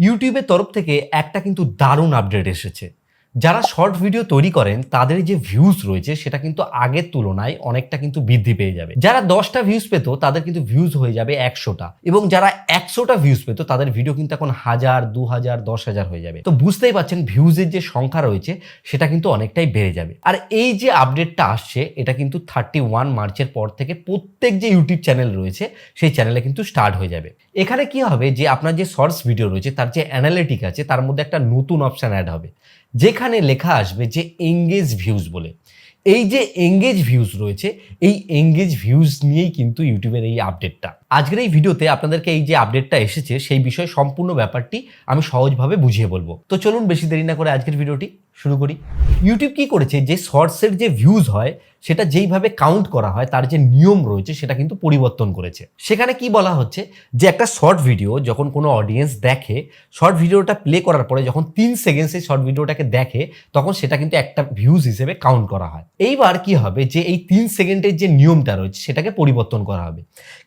ইউটিউবের তরফ থেকে একটা কিন্তু দারুণ আপডেট এসেছে। যারা শর্ট ভিডিও তৈরি করেন, তাদের যে ভিউজ রয়েছে, সেটা কিন্তু আগের তুলনায় অনেকটা কিন্তু বৃদ্ধি পেয়ে যাবে। যারা দশটা ভিউজ পেত, তাদের কিন্তু ভিউজ হয়ে যাবে একশোটা। এবং যারা একশোটা ভিউজ পেত, তাদের ভিডিও কিন্তু এখন হাজার, দু হাজার, দশ হাজার হয়ে যাবে। তো বুঝতেই পারছেন ভিউজের যে সংখ্যা রয়েছে, সেটা কিন্তু অনেকটাই বেড়ে যাবে। আর এই যে আপডেটটা আসছে, এটা কিন্তু থার্টি ওয়ান মার্চের পর থেকে প্রত্যেক যে ইউটিউব চ্যানেল রয়েছে, সেই চ্যানেলে কিন্তু স্টার্ট হয়ে যাবে। এখানে কি হবে, যে আপনার যে শর্টস ভিডিও রয়েছে, তার যে অ্যানালিটিক আছে, তার মধ্যে একটা নতুন অপশান অ্যাড হবে। যেখানে লেখা আসবে যে এঙ্গেজ ভিউজ বলে। এই যে এঙ্গেজ ভিউজ রয়েছে, এই এঙ্গেজ ভিউজ নিয়েই কিন্তু ইউটিউবের এই আপডেটটা আজকের এই ভিডিওতে আপনাদেরকে এই যে আপডেটটা এসেছে, সেই বিষয়ে সম্পূর্ণ ব্যাপারটি আমি সহজভাবে বুঝিয়ে বলব। তো চলুন বেশি দেরি না করে আজকের ভিডিওটি শুরু করি। ইউটিউব কি করেছে? যে শর্টসের যে ভিউজ হয়, সেটা যেইভাবে কাউন্ট করা হয়, তার যে নিয়ম রয়েছে, সেটা কিন্তু পরিবর্তন করেছে। সেখানে কি বলা হচ্ছে? যে একটা শর্ট ভিডিও যখন কোনো অডিয়েন্স দেখে শর্ট ভিডিওটা প্লে করার পরে যখন তিন সেকেন্ড সেই শর্ট ভিডিওটাকে দেখে, তখন সেটা কিন্তু একটা ভিউজ হিসেবে কাউন্ট করা হয়। এইবার কি হবে? যে এই তিন সেকেন্ডের যে নিয়মটা রয়েছে, সেটাকে পরিবর্তন করা হবে।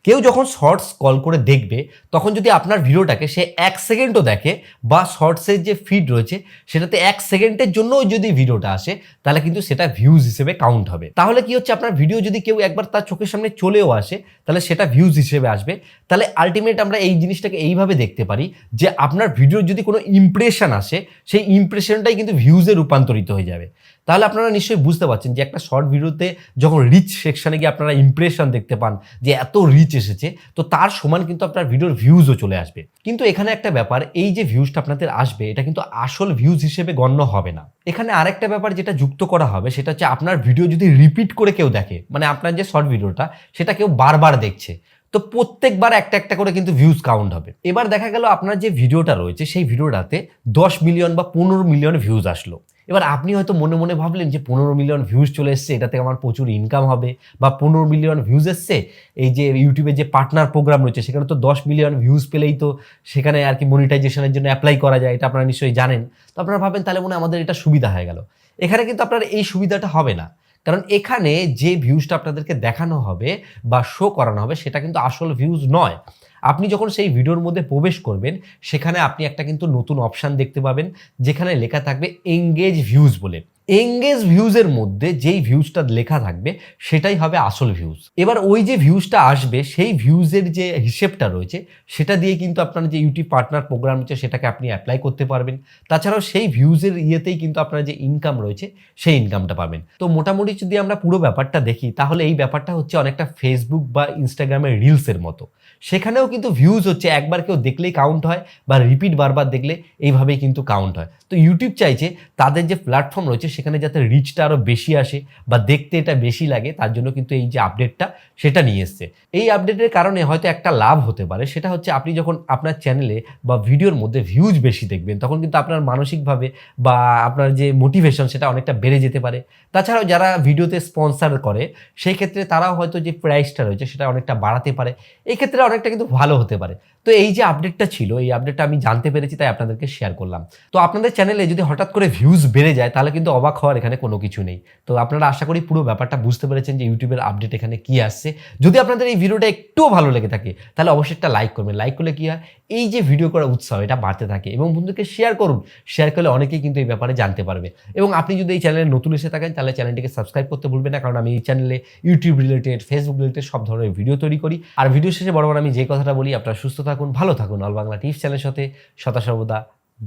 কেউ যখন শর্টস কল করে দেখবে, তখন যদি আপনার ভিডিওটাকে সে এক সেকেন্ডও দেখে বা শর্টসের যে ফিড রয়েছে, সেটাতে এক সেকেন্ডের জন্যও যদি ভিডিওটা আসে, তাহলে কিন্তু সেটা ভিউজ হিসেবে কাউন্ট হবে। তাহলে কি হচ্ছে, আপনার ভিডিও যদি কেউ একবার তার চোখের সামনে চলেও আসে, তাহলে সেটা ভিউজ হিসেবে আসবে। তাহলে আলটিমেট আমরা এই জিনিসটাকে এইভাবে দেখতে পারি যে আপনার ভিডিওর যদি কোনো ইমপ্রেশন আসে, সেই ইমপ্রেশনটাই কিন্তু ভিউজে রূপান্তরিত হয়ে যাবে। তাহলে আপনারা নিশ্চয়ই বুঝতে পারছেন যে একটা শর্ট ভিডিওতে যখন রিচ সেকশানে গিয়ে আপনারা ইমপ্রেশন দেখতে পান যে এত রিচ এসেছে, তো তার সমান কিন্তু আপনার ভিডিওর ভিউজও চলে আসবে। কিন্তু এখানে একটা ব্যাপার, এই যে ভিউজটা আপনাদের আসবে, এটা কিন্তু আসল ভিউজ হিসেবে গণ্য হবে না। এখানে আরেকটা ব্যাপার যেটা যুক্ত করা হবে, সেটা হচ্ছে আপনার ভিডিও যদি রিপিট করে কেউ দেখে মানে আপনার যে শর্ট ভিডিওটা সেটা কেউ বারবার দেখছে, তো প্রত্যেকবার একটা একটা করে কিন্তু ভিউজ কাউন্ট হবে। এবার দেখা গেল আপনার যে ভিডিওটা রয়েছে, সেই ভিডিওটাতে দশ মিলিয়ন বা পনেরো মিলিয়ন ভিউজ আসলো। এবার আপনি হয়তো মনে মনে ভাবলেন যে পনেরো মিলিয়ন ভিউজ চলে এসছে, এটা থেকে আমার প্রচুর ইনকাম হবে, বা পনেরো মিলিয়ন ভিউজ এসছে, এই যে ইউটিউবে যে পার্টনার প্রোগ্রাম রয়েছে, সেখানে তো দশ মিলিয়ন ভিউজ পেলেই তো সেখানে আর কি মনিটাইজেশনের জন্য অ্যাপ্লাই করা যায়, এটা আপনারা নিশ্চয়ই জানেন। তো আপনারা ভাবেন তাহলে মনে আমাদের এটা সুবিধা হয়ে গেল। এখানে কিন্তু আপনার এই সুবিধাটা হবে না। কারণ এখানে যে ভিউজটা আপনাদেরকে দেখানো হবে বা শো করানো হবে, সেটা কিন্তু আসল ভিউজ নয়। আপনি যখন সেই ভিডিওর মধ্যে প্রবেশ করবেন, সেখানে আপনি একটা কিন্তু নতুন অপশান দেখতে পাবেন, যেখানে লেখা থাকবে এঙ্গেজ ভিউজ বলে। এঙ্গেজ ভিউজের মধ্যে যেই ভিউজটা লেখা থাকবে, সেটাই হবে আসল ভিউজ এবার ওই যে ভিউজটা আসবে, সেই ভিউজের যে হিসেবটা রয়েছে, সেটা দিয়ে কিন্তু আপনার যে ইউটিউব পার্টনার প্রোগ্রাম রয়েছে, সেটাকে আপনি অ্যাপ্লাই করতে পারবেন। তাছাড়াও সেই ভিউজের ইয়েতেই কিন্তু আপনার যে ইনকাম রয়েছে, সেই ইনকামটা পাবেন। তো মোটামুটি যদি আমরা পুরো ব্যাপারটা দেখি, তাহলে এই ব্যাপারটা হচ্ছে অনেকটা ফেসবুক বা ইনস্টাগ্রামের রিলসের মতো। সেখানেও কিন্তু ভিউজ হচ্ছে, একবার কেউ দেখলেই কাউন্ট হয় বা রিপিট বারবার দেখলে, এইভাবেই কিন্তু কাউন্ট হয়। তো ইউটিউব চাইছে, তাদের যে প্ল্যাটফর্ম রয়েছে সেখানে যাতে রিচটা আরও বেশি আসে বা দেখতে এটা বেশি লাগে, তার জন্য কিন্তু এই যে আপডেটটা সেটা নিয়ে এসছে। এই আপডেটের কারণে হয়তো একটা লাভ হতে পারে, সেটা হচ্ছে আপনি যখন আপনার চ্যানেলে বা ভিডিওর মধ্যে ভিউজ বেশি দেখবেন, তখন কিন্তু আপনার মানসিকভাবে বা আপনার যে মোটিভেশন সেটা অনেকটা বেড়ে যেতে পারে। তাছাড়াও যারা ভিডিওতে স্পন্সার করে, সেই ক্ষেত্রে তারাও হয়তো যে প্রাইসটা রয়েছে সেটা অনেকটা বাড়াতে পারে। এই ক্ষেত্রে অনেকটা কিন্তু ভালো হতে পারে। তো এই যে আপডেটটা ছিল, এই আপডেটটা আমি জানতে পেরেছি, তাই আপনাদেরকে শেয়ার করলাম। তো আপনাদের চ্যানেলে যদি হঠাৎ করে ভিউজ বেড়ে যায়, তাহলে কিন্তু অবাক হওয়ার এখানে কোনো কিছু নেই। তো আপনারা আশা করি পুরো ব্যাপারটা বুঝতে পেরেছেন যে ইউটিউবের আপডেট এখানে কি আসছে। যদি আপনাদের এই ভিডিওটা একটুও ভালো লেগে থাকে, তাহলে অবশ্যই একটা লাইক করবেন। লাইক করলে কী হয়? এই যে ভিডিও করার উৎসাহ, এটা বাড়তে থাকে এবং বন্ধুকে শেয়ার করুন। শেয়ার করলে অনেকেই কিন্তু এই ব্যাপারে জানতে পারবে। এবং আপনি যদি এই চ্যানেলে নতুন এসে থাকেন, তাহলে চ্যানেলটিকে সাবস্ক্রাইব করতে ভুলবেন না। কারণ আমি এই চ্যানেলে ইউটিউব রিলেটেড ফেসবুক রিলেটেড সব ধরনের ভিডিও তৈরি করি। আর ভিডিও শেষে বরাবর আমি যে কথাটা বলি, আপনারা সুস্থ থাকুন, ভালো থাকুন। অল বাংলা টিপস চ্যানেলের সাথে সদা সর্বদা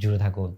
জুড়ে থাকুন।